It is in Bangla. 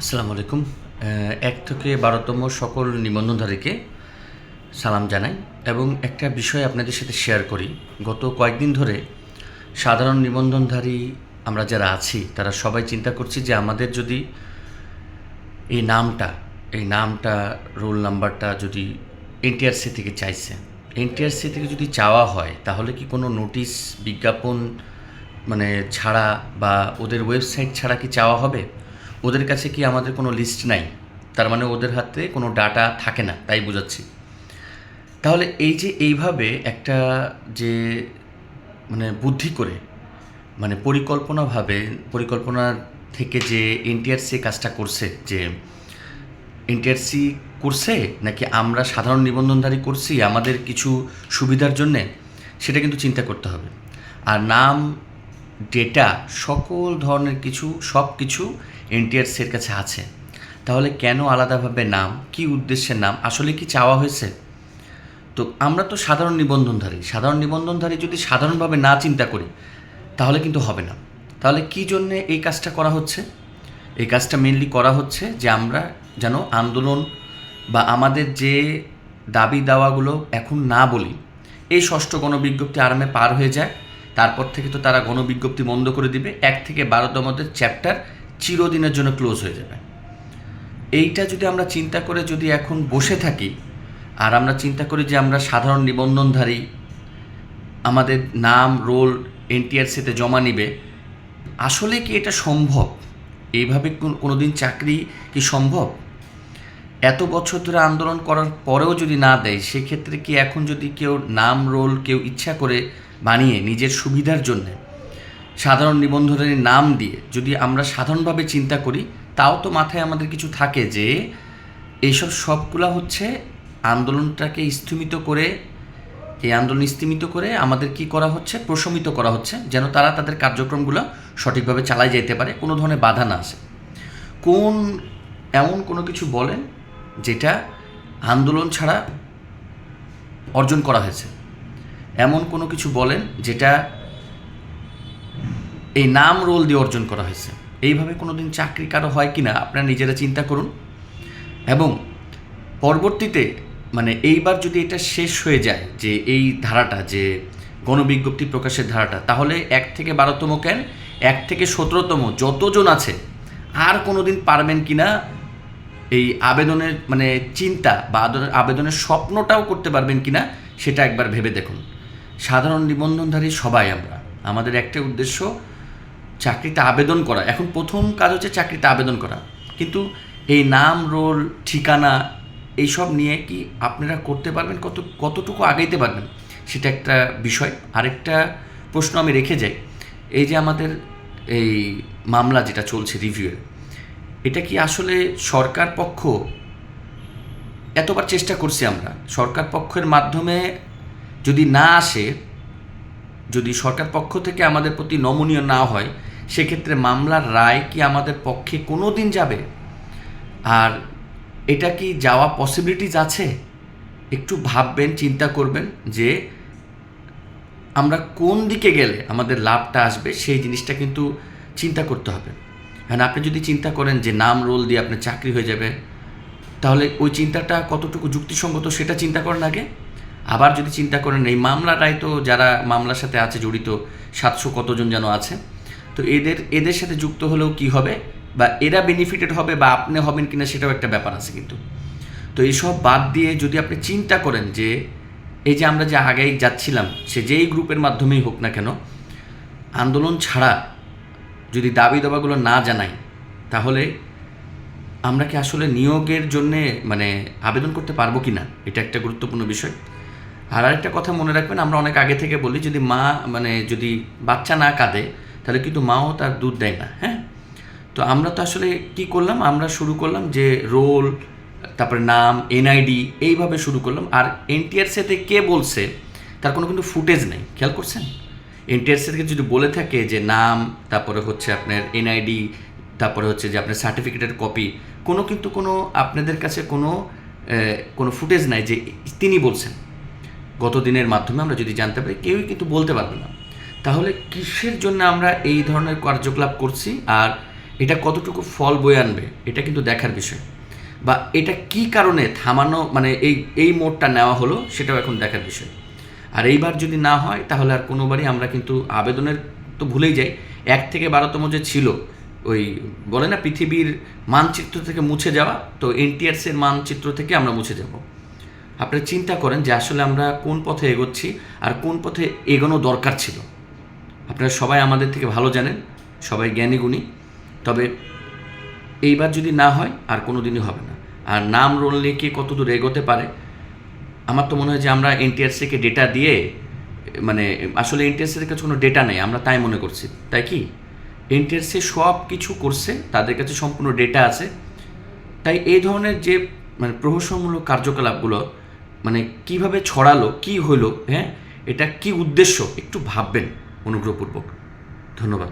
আসসালামু আলাইকুম। এক থেকে বারোতম সকল নিবন্ধনধারীকে সালাম জানাই এবং একটা বিষয় আপনাদের সাথে শেয়ার করি। গত কয়েকদিন ধরে সাধারণ নিবন্ধনধারী আমরা যারা আছি, তারা সবাই চিন্তা করছি যে আমাদের যদি এই নামটা এই নামটা, রোল নাম্বারটা যদি এনটিআরসি থেকে চাইছে। এনটিআরসি থেকে যদি চাওয়া হয়, তাহলে কি কোনো নোটিশ, বিজ্ঞাপন মানে ছাড়া বা ওদের ওয়েবসাইট ছাড়া কি চাওয়া হবে? ওদের কাছে কি আমাদের কোনো লিস্ট নাই? তার মানে ওদের হাতে কোনো ডাটা থাকে না, তাই বোঝাচ্ছি। তাহলে এই যে এইভাবে একটা যে মানে বুদ্ধি করে মানে পরিকল্পনাভাবে, পরিকল্পনা থেকে যে এনটিআরসি কাজটা করছে, যে এনটিআরসি করছে নাকি আমরা সাধারণ নিবন্ধনধারী করছি আমাদের কিছু সুবিধার জন্যে, সেটা কিন্তু চিন্তা করতে হবে। আর নাম ডেটা সকল ধরনের কিছু, সব কিছু এনটিআরসির কাছে আছে। তাহলে কেন আলাদাভাবে নাম, কি উদ্দেশ্যের নাম, আসলে কি চাওয়া হয়েছে? তো আমরা তো সাধারণ নিবন্ধনধারী। সাধারণ নিবন্ধনধারী যদি সাধারণভাবে না চিন্তা করি, তাহলে কিন্তু হবে না। তাহলে কি জন্যে এই কাজটা করা হচ্ছে? এই কাজটা মেনলি করা হচ্ছে যে আমরা যেন আন্দোলন বা আমাদের যে দাবি দাওয়াগুলো এখন না বলি, এই ষষ্ঠ গণবিজ্ঞপ্তি আরামে পার হয়ে যায়। তারপর থেকে তো তারা গণবিজ্ঞপ্তি বন্ধ করে দিবে। এক থেকে বারোতমদের চ্যাপ্টার চিরদিনের জন্য ক্লোজ হয়ে যাবে। এইটা যদি আমরা চিন্তা করে যদি এখন বসে থাকি, আর আমরা চিন্তা করি যে আমরা সাধারণ নিবন্ধনধারী, আমাদের নাম রোল এনটিআরসিতে জমা নিবে, আসলে কি এটা সম্ভব? এইভাবে কোনো, কোনোদিন চাকরি কি সম্ভব? এত বছর ধরে আন্দোলন করার পরেও যদি না দেয়, সেক্ষেত্রে কি এখন যদি কেউ নাম রোল কেউ ইচ্ছা করে বানিয়ে নিজের সুবিধার জন্যে। সাধারণ নিবন্ধনের নাম দিয়ে যদি আমরা সাধারণভাবে চিন্তা করি, তাও তো মাথায় আমাদের কিছু থাকে যে, এইসব সবগুলা হচ্ছে আন্দোলনটাকে স্থিমিত করে, এই আন্দোলন স্থিমিত করে আমাদের কি করা হচ্ছে? প্রশমিত করা হচ্ছে, যেন তারা তাদের কার্যক্রমগুলো সঠিকভাবে চালাই যেতে পারে, কোনো ধরনের বাধা না আসে। কোন, এমন কোনো কিছু বলেন, যেটা আন্দোলন ছাড়া অর্জন করা হয়েছে? এমন কোনো কিছু বলেন যেটা এই নাম রোল দিয়ে অর্জন করা হয়েছে। এইভাবে কোনো দিন চাকরি কারও হয় কি না আপনারা নিজেরা চিন্তা করুন। এবং পরবর্তীতে মানে এইবার যদি এটা শেষ হয়ে যায় যে এই ধারাটা, যে গণবিজ্ঞপ্তি প্রকাশের ধারাটা, তাহলে এক থেকে বারোতম কেন? এক থেকে সতেরোতম যতজন আছে, আর কোনো দিন পারবেন কি না এই আবেদনের মানে চিন্তা বা আবেদনের স্বপ্নটাও করতে পারবেন কি না সেটা একবার ভেবে দেখুন। সাধারণ নিবন্ধনধারী সবাই আমরা। আমাদের একটা উদ্দেশ্য চাকরিতে আবেদন করা। এখন প্রথম কাজ হচ্ছে চাকরিতে আবেদন করা। কিন্তু এই নাম, রোল, ঠিকানা এইসব নিয়ে কি আপনারা করতে পারবেন? কত, কতটুকু আগাইতে পারবেন? সেটা একটা বিষয়। আরেকটা প্রশ্ন আমি রেখে যাই। এই যে আমাদের এই মামলা যেটা চলছে রিভিউয়ের এটা কি আসলে সরকার পক্ষ এতবার চেষ্টা করছি আমরা? সরকার পক্ষের মাধ্যমে যদি না আসে, যদি সরকার পক্ষ থেকে আমাদের প্রতি নমনীয় না হয়, সেক্ষেত্রে মামলার রায় কি আমাদের পক্ষে কোনো দিন যাবে? আর এটা কি যাওয়া পসিবিলিটিস আছে? একটু ভাববেন, চিন্তা করবেন যে আমরা কোন দিকে গেলে আমাদের লাভটা আসবে, সেই জিনিসটা কিন্তু চিন্তা করতে হবে। হ্যাঁ আপনি যদি চিন্তা করেন যে নাম রোল দিয়ে আপনার চাকরি হয়ে যাবে, তাহলে ওই চিন্তাটা কতটুকু যুক্তিসঙ্গত সেটা চিন্তা করেন আগে। আবার যদি চিন্তা করেন, এই মামলাটাই তো যারা মামলার সাথে আছে জড়িত, সাতশো কতজন যেন আছে, তো এদের এদের সাথে যুক্ত হলেও কি হবে বা এরা বেনিফিটেড হবে বা আপনি হবেন কিনা সেটাও একটা ব্যাপার আছে কিন্তু। তো এইসব বাদ দিয়ে যদি আপনি চিন্তা করেন যে, এই যে আমরা যে আগেই যাচ্ছিলাম, সে যেই গ্রুপের মাধ্যমেই হোক না কেন, আন্দোলন ছাড়া যদি দাবি দাবাগুলো না জানাই, তাহলে আমরা কি আসলে নিয়োগের জন্যে মানে আবেদন করতে পারব কি না এটা একটা গুরুত্বপূর্ণ বিষয়। আর আরেকটা কথা মনে রাখবেন, আমরা অনেক আগে থেকে বলি, যদি মা মানে যদি বাচ্চা না কাঁদে, তাহলে কিন্তু মাও তার দুধ দেয় না হ্যাঁ? তো আমরা তো আসলে কি করলাম, আমরা শুরু করলাম যে রোল, তারপরে নাম এনআইডি এইভাবে শুরু করলাম। আর এনটিআরসিতে কে বলছে, তার কোনো কিন্তু ফুটেজ নেই, খেয়াল করছেন? এনটিআরসি থেকে যদি বলে থাকে যে নাম, তারপরে হচ্ছে আপনার এনআইডি তারপরে হচ্ছে যে আপনার সার্টিফিকেটের কপি কোনো কিন্তু কোনো আপনাদের কাছে কোনো কোনো ফুটেজ নাই যে তিনি বলছেন। গত দিনের মাধ্যমে আমরা যদি জানতে পারি, কেউই কিন্তু বলতে পারবে না। তাহলে কিসের জন্য আমরা এই ধরনের কার্যকলাপ করছি আর এটা কতটুকু ফল বয়ে আনবে, এটা কিন্তু দেখার বিষয়। বা এটা কি কারণে থামানো মানে এই এই মোড়টা নেওয়া হলো, সেটাও এখন দেখার বিষয়। আর এইবার যদি না হয়, তাহলে আর কোনোবারই আমরা কিন্তু আবেদনের তো ভুলেই যাই। এক থেকে বারোতম যে ছিল, ওই বলে না পৃথিবীর মানচিত্র থেকে মুছে যাওয়া, তো এনটিআরসির মানচিত্র থেকে আমরা মুছে যাব। আপনারা চিন্তা করেন যে আসলে আমরা কোন পথে এগোচ্ছি আর কোন পথে এগোনো দরকার ছিল। আপনারা সবাই আমাদের থেকে ভালো জানেন, সবাই জ্ঞানী গুণী। তবে এইবার যদি না হয়, আর কোনো দিনই হবে না। আর নাম রোল নিয়ে কে কত দূর এগোতে পারে, আমার তো মনে হয় যে আমরা এনটিআরসিকে ডেটা দিয়ে মানে আসলে এনটিআরসির কাছে কোনো ডেটা নেই, আমরা তাই মনে করছি। তাই কি? এনটিআরসি সব কিছু করছে, তাদের কাছে সম্পূর্ণ ডেটা আছে। তাই এই ধরনের যে মানে প্রহসনমূলক কার্যকলাপগুলো মানে কীভাবে ছড়ালো কি হলো হ্যাঁ? এটা কি উদ্দেশ্য? একটু ভাববেন অনুগ্রহপূর্বক। ধন্যবাদ।